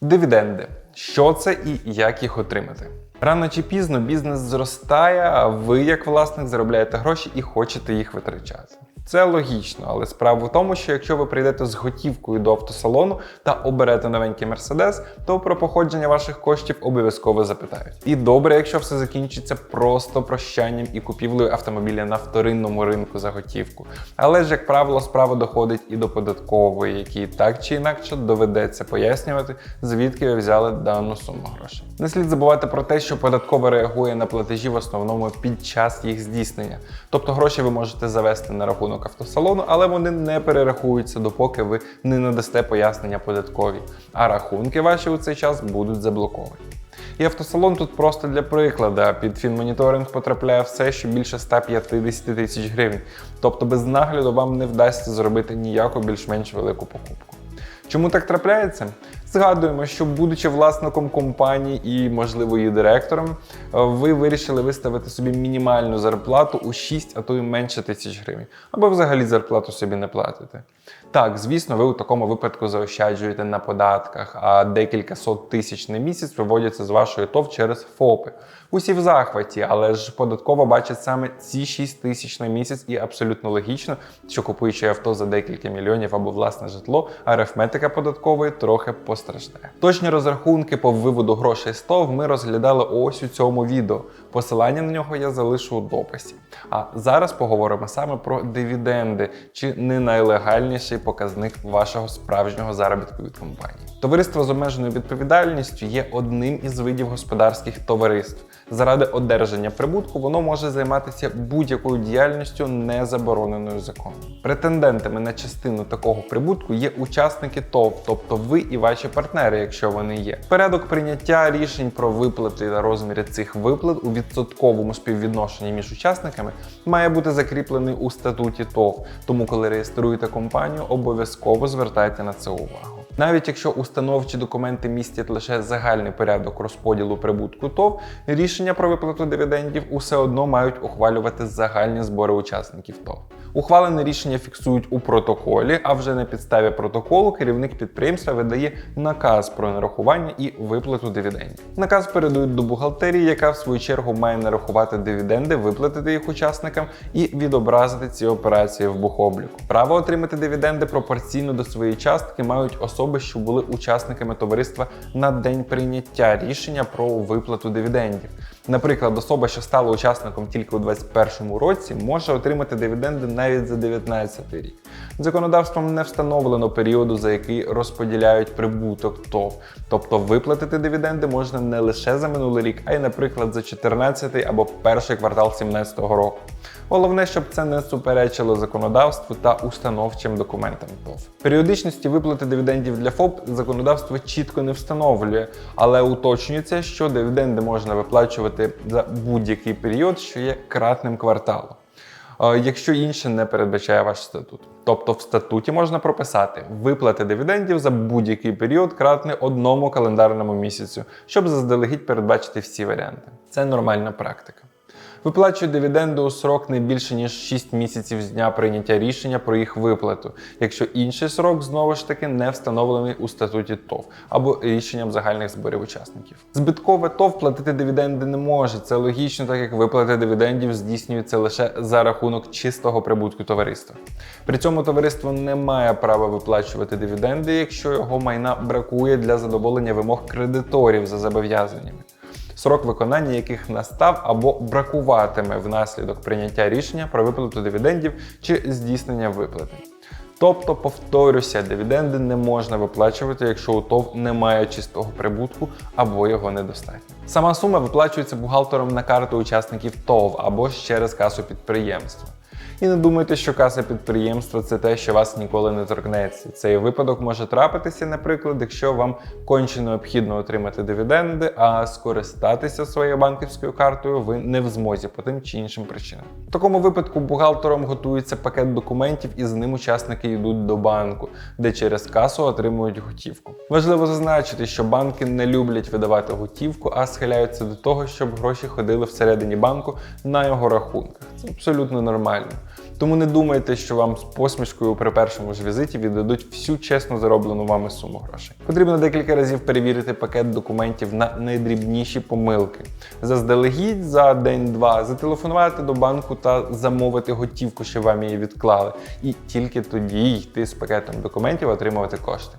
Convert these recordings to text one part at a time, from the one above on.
Дивіденди. Що це і як їх отримати? Рано чи пізно бізнес зростає, а ви, як власник, заробляєте гроші і хочете їх витрачати. Це логічно, але справа в тому, що якщо ви прийдете з готівкою до автосалону та оберете новенький мерседес, то про походження ваших коштів обов'язково запитають. І добре, якщо все закінчиться просто прощанням і купівлею автомобіля на вторинному ринку за готівку. Але ж, як правило, справа доходить і до податкової, якій так чи інакше доведеться пояснювати, звідки ви взяли дану суму грошей. Не слід забувати про те, що податкова реагує на платежі в основному під час їх здійснення. Тобто гроші ви можете завести на рахунок автосалону, але вони не перерахуються, допоки ви не надасте пояснення податкові, а рахунки ваші у цей час будуть заблоковані. І автосалон тут просто для прикладу. Під фінмоніторинг потрапляє все, що більше 150 тисяч гривень. Тобто без нагляду вам не вдасться зробити ніяку більш-менш велику покупку. Чому так трапляється? Згадуємо, що будучи власником компанії і, можливо, її директором, е, ви вирішили виставити собі мінімальну зарплату у 6, а то й менше тисяч гривень, або взагалі зарплату собі не платите. Так, звісно, ви у такому випадку заощаджуєте на податках, а декілька сот тисяч на місяць виводяться з вашої ТОВ через ФОПи. Усі в захваті, але ж податково бачить саме ці 6 тисяч на місяць, і абсолютно логічно, що купуючи авто за декілька мільйонів або власне житло, арифметика податкової трохи постраждає. Точні розрахунки по виводу грошей з ТОВ ми розглядали ось у цьому відео. Посилання на нього я залишу у дописі. А зараз поговоримо саме про дивіденди, чи не найлегальніший показник вашого справжнього заробітку від компанії. Товариство з обмеженою відповідальністю є одним із видів господарських товариств. Заради одержання прибутку воно може займатися будь-якою діяльністю, не забороненою законом. Претендентами на частину такого прибутку є учасники ТОВ, тобто ви і ваші партнери, якщо вони є. Порядок прийняття рішень про виплати та розміри цих виплат у відсотковому співвідношенні між учасниками має бути закріплений у статуті ТОВ. Тому, коли реєструєте компанію, обов'язково звертайте на це увагу. Навіть якщо установчі документи містять лише загальний порядок розподілу прибутку ТОВ, рішення про виплату дивідендів усе одно мають ухвалювати загальні збори учасників ТОВ. Ухвалене рішення фіксують у протоколі, а вже на підставі протоколу керівник підприємства видає наказ про нарахування і виплату дивідендів. Наказ передають до бухгалтерії, яка в свою чергу має нарахувати дивіденди, виплатити їх учасникам і відобразити ці операції в бухобліку. Право отримати дивіденди пропорційно до своєї частки мають особи, що були учасниками товариства на день прийняття рішення про виплату дивідендів. Наприклад, особа, що стала учасником тільки у 2021 році, може отримати дивіденди навіть за 2019 рік. Законодавством не встановлено періоду, за який розподіляють прибуток ТОВ. Тобто виплатити дивіденди можна не лише за минулий рік, а й, наприклад, за 14 або перший квартал 2017 року. Головне, щоб це не суперечило законодавству та установчим документам ТОВ. Періодичності виплати дивідендів для ФОП законодавство чітко не встановлює, але уточнюється, що дивіденди можна виплачувати за будь-який період, що є кратним кварталу. Е, Якщо інше не передбачає ваш статут. Тобто в статуті можна прописати виплати дивідендів за будь-який період кратний одному календарному місяцю, щоб заздалегідь передбачити всі варіанти. Це нормальна практика. Виплачують дивіденди у срок не більше ніж 6 місяців з дня прийняття рішення про їх виплату, якщо інший срок знову ж таки не встановлений у статуті ТОВ або рішенням загальних зборів учасників. Збиткове ТОВ платити дивіденди не може. Це логічно, так як виплати дивідендів здійснюються лише за рахунок чистого прибутку товариства. При цьому товариство не має права виплачувати дивіденди, якщо його майна бракує для задоволення вимог кредиторів за зобов'язаннями срок виконання яких настав або бракуватиме внаслідок прийняття рішення про виплату дивідендів чи здійснення виплати. Тобто, повторюся, дивіденди не можна виплачувати, якщо у ТОВ немає чистого прибутку або його недостатньо. Сама сума виплачується бухгалтером на карту учасників ТОВ або ж через касу підприємства. І не думайте, що каса підприємства це те, що вас ніколи не торкнеться. Цей випадок може трапитися, наприклад, якщо вам конче необхідно отримати дивіденди, а скористатися своєю банківською картою ви не в змозі по тим чи іншим причинам. В такому випадку бухгалтером готується пакет документів, і з ним учасники йдуть до банку, де через касу отримують готівку. Важливо зазначити, що банки не люблять видавати готівку, а схиляються до того, щоб гроші ходили всередині банку на його рахунках. Це абсолютно нормально. Тому не думайте, що вам з посмішкою при першому ж візиті віддадуть всю чесно зароблену вами суму грошей. Потрібно декілька разів перевірити пакет документів на найдрібніші помилки. Заздалегідь за день-два зателефонувати до банку та замовити готівку, що вам її відклали, і тільки тоді йти з пакетом документів отримувати кошти.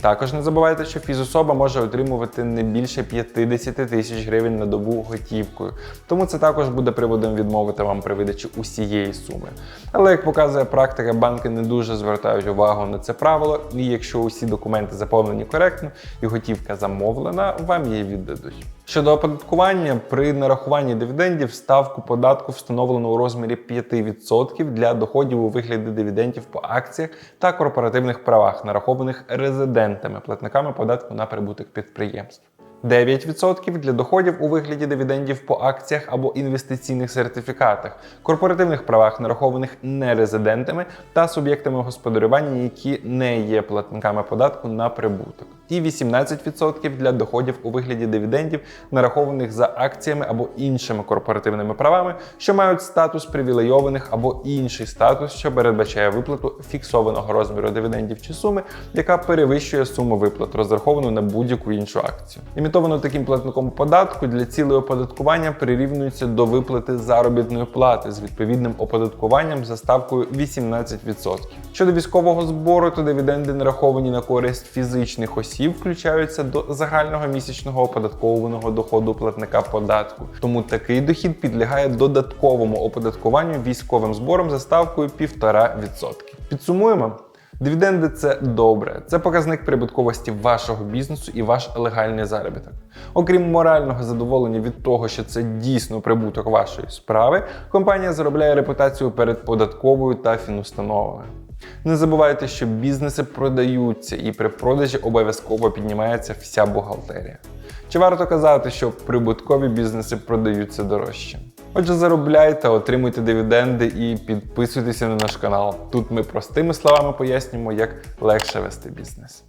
Також не забувайте, що фізособа може отримувати не більше 50 тисяч гривень на добу готівкою, тому це також буде приводом відмовити вам при видачі усієї суми. Але як показує практика, банки не дуже звертають увагу на це правило, і якщо усі документи заповнені коректно і готівка замовлена, вам її віддадуть. Щодо оподаткування, при нарахуванні дивідендів ставку податку встановлено у розмірі 5% для доходів у вигляді дивідендів по акціях та корпоративних правах, нарахованих резидентами, платниками податку на прибуток підприємств. 9% для доходів у вигляді дивідендів по акціях або інвестиційних сертифікатах, корпоративних правах, нарахованих нерезидентами та суб'єктами господарювання, які не є платниками податку на прибуток. І 18% для доходів у вигляді дивідендів, нарахованих за акціями або іншими корпоративними правами, що мають статус привілейованих або інший статус, що передбачає виплату фіксованого розміру дивідендів чи суми, яка перевищує суму виплат, розраховану на будь-яку іншу акцію. Імітовано таким платником податку для цілей оподаткування прирівнюється до виплати заробітної плати з відповідним оподаткуванням за ставкою 18%. Щодо військового збору, то дивіденди нараховані на користь фізичних осіб включаються до загального місячного оподатковуваного доходу платника податку. Тому такий дохід підлягає додатковому оподаткуванню військовим збором за ставкою 1,5%. Підсумуємо. Дивіденди це добре, це показник прибутковості вашого бізнесу і ваш легальний заробіток. Окрім морального задоволення від того, що це дійсно прибуток вашої справи, компанія заробляє репутацію перед податковою та фінустановами. Не забувайте, що бізнеси продаються, і при продажі обов'язково піднімається вся бухгалтерія. Чи варто казати, що прибуткові бізнеси продаються дорожче? Отже, заробляйте, отримуйте дивіденди і підписуйтеся на наш канал. Тут ми простими словами пояснюємо, як легше вести бізнес.